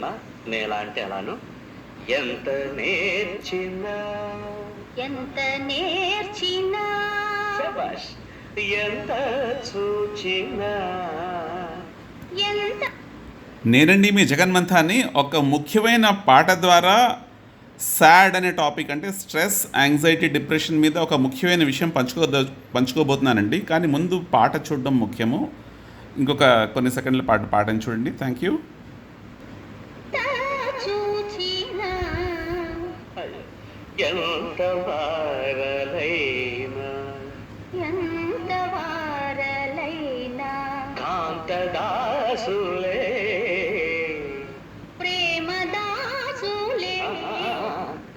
చూడమ్మా నేను ఎలా అంటే అలాను ఎంత నేర్చినా. ఎంత నేర్చినా. ఎంత చూచినా. ఎంత? నేనండి మీ జగన్మంతాన్ని ఒక ముఖ్యమైన పాట ద్వారా సాడ్ అనే టాపిక్ అంటే స్ట్రెస్ యాంగ్జైటీ డిప్రెషన్ మీద ఒక ముఖ్యమైన విషయం పంచుకో పంచుకోబోతున్నానండి. కానీ ముందు పాట చూడడం ముఖ్యము. ఇంకొక కొన్ని సెకండ్ల పాట పాటని చూడండి. Thank you. చూచినా. ఎంత వారలైనా. ఎంత వారలైనా. కాంతదాసులే. ప్రేమ దాసులే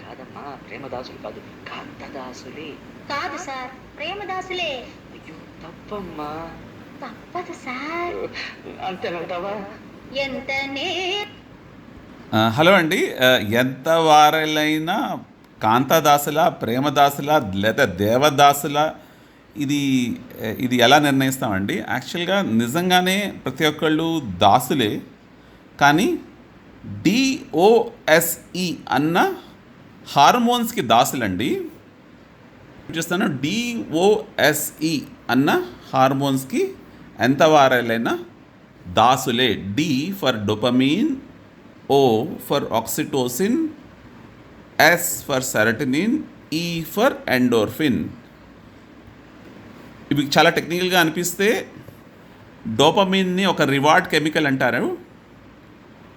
కాదమ్మా ప్రేమదాసులు కాదు కాంతదాసులే. కాదు సార్ ప్రేమ దాసులే అయ్యో తప్పమ్మా. తప్పదు సార్. అంతేనంటావా? ఎంత ఆ, హలో అండి. ఎంత వారలైనా కాంతాదాసుల ప్రేమదాసుల లేదా దేవదాసుల ఇది ఇది ఎలా నిర్ణయిస్తామండి? యాక్చువల్గా నిజంగానే ప్రతి ఒక్కళ్ళు దాసులే కానీ డిఓఎస్ఈ అన్న హార్మోన్స్కి దాసులండి. చూస్తాను? డిఓఎస్ఈ అన్న హార్మోన్స్కి ఎంత వారాలైనా దాసులే. D for dopamine O for oxytocin S for serotonin E for endorphin ఇవి చాలా టెక్నికల్గా అనిపిస్తే డోపమిన్ని ఒక రివార్డ్ కెమికల్ అంటారు.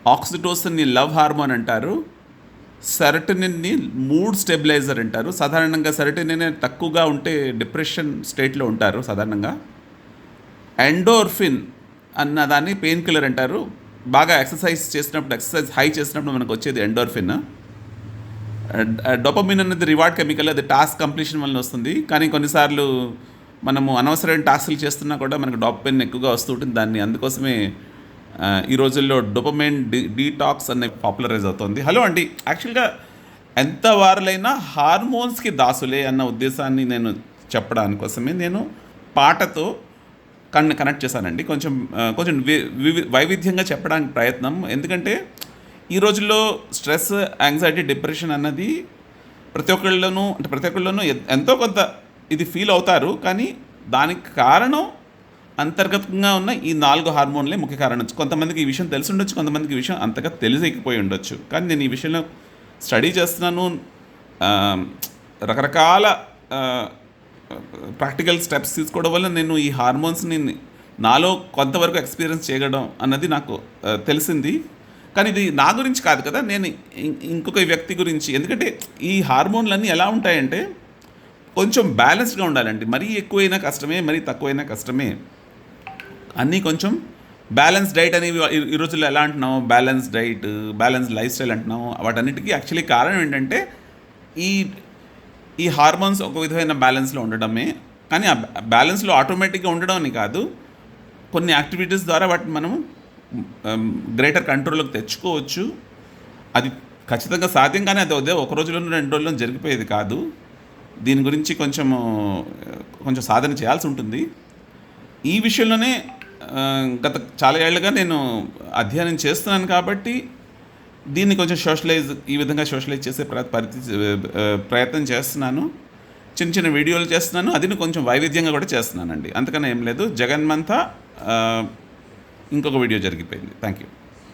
ఆక్సిటోసిన్ని లవ్ హార్మోన్ అంటారు. సెరటనిన్ని మూడ్ స్టెబిలైజర్ అంటారు. సాధారణంగా సెరటనిన్ తక్కువగా ఉంటే డిప్రెషన్ స్టేట్లో ఉంటారు సాధారణంగా. ఎండోర్ఫిన్ అన్న దాన్ని పెయిన్ కిల్లర్ అంటారు. బాగా ఎక్సర్సైజ్ చేసినప్పుడు ఎక్సర్సైజ్ హై చేసినప్పుడు మనకు వచ్చేది ఎండోర్ఫిన్ డొపమిన్ అనేది రివార్డ్ కెమికల్ అది టాస్క్ కంప్లీషన్ వల్ల వస్తుంది. కానీ కొన్నిసార్లు మనము అనవసరమైన టాస్క్లు చేస్తున్నా కూడా మనకు డొపమిన్ ఎక్కువగా వస్తూ ఉంటుంది. దాన్ని అందుకోసమే ఈ రోజుల్లో డొపమైన్ డి డీటాక్స్ అనే పాపులరైజ్ అవుతుంది. హలో అండి. యాక్చువల్గా ఎంత వారులైనా హార్మోన్స్కి దాసులే అన్న ఉద్దేశాన్ని నేను చెప్పడాని కోసమే. నేను పాటతో కన్ను కనెక్ట్ చేశానండి. కొంచెం కొంచెం వి- వివి- వైవిధ్యంగా చెప్పడానికి ప్రయత్నం. ఎందుకంటే ఈ రోజుల్లో స్ట్రెస్ యాంగ్జైటీ డిప్రెషన్ అన్నది ప్రతి ఒక్కళ్ళలోనూ అంటే ప్రతి ఒక్కళ్ళలోనూ ఎంతో కొంత ఇది ఫీల్ అవుతారు. కానీ దానికి కారణం అంతర్గతంగా ఉన్న ఈ నాలుగు హార్మోన్లే ముఖ్య కారణం. కొంతమందికి ఈ విషయం తెలిసి ఉండొచ్చు కొంతమందికి ఈ విషయం అంతగా తెలియకపోయి ఉండొచ్చు. కానీ నేను ఈ విషయంలో స్టడీ చేస్తున్నాను. రకరకాల ప్రాక్టికల్ స్టెప్స్ తీసుకోవడం వల్ల నేను ఈ హార్మోన్స్ని నాలో కొంతవరకు ఎక్స్పీరియన్స్ చేయడం అన్నది నాకు తెలిసింది. కానీ ఇది నా గురించి కాదు కదా నేను ఇంకొక వ్యక్తి గురించి. ఎందుకంటే ఈ హార్మోన్లన్నీ ఎలా ఉంటాయంటే కొంచెం బ్యాలెన్స్డ్గా ఉండాలండి. మరీ ఎక్కువైనా కష్టమే మరీ తక్కువైనా కష్టమే. అన్నీ కొంచెం బ్యాలెన్స్ డైట్ అనేవి ఈ- ఈ రోజుల్లో ఎలా అంటున్నాము? Balance diet balance lifestyle అంటున్నాము? వాటన్నిటికీ యాక్చువల్లీ కారణం ఏంటంటే ఈ ఈ హార్మోన్స్ ఒక విధమైన బ్యాలెన్స్లో ఉండడమే కానీ ఆ బ్యాలెన్స్లో ఆటోమేటిక్గా ఉండడం అని కాదు. కొన్ని యాక్టివిటీస్ ద్వారా వాటిని మనం గ్రేటర్ కంట్రోల్లోకి తెచ్చుకోవచ్చు. అది ఖచ్చితంగా సాధ్యం కానీ అది అదే ఒక రోజులోనూ రెండు రోజుల్లో జరిగిపోయేది కాదు. దీని గురించి కొంచెం కొంచెం సాధన చేయాల్సి ఉంటుంది. ఈ విషయంలోనే గత చాలా ఏళ్ళుగా నేను అధ్యయనం చేస్తున్నాను కాబట్టి దీన్ని కొంచెం సోషలైజ్ ఈ విధంగా సోషలైజ్ చేసే ప్ర- పరిస్థితి ప్రయత్నం చేస్తున్నాను. చిన్న చిన్న వీడియోలు చేస్తున్నాను. అది కొంచెం వైవిధ్యంగా కూడా చేస్తున్నానండి. అందుకని ఏం లేదు. జగన్మంతా ఇంకొక వీడియో జరిగిపోయింది. Thank you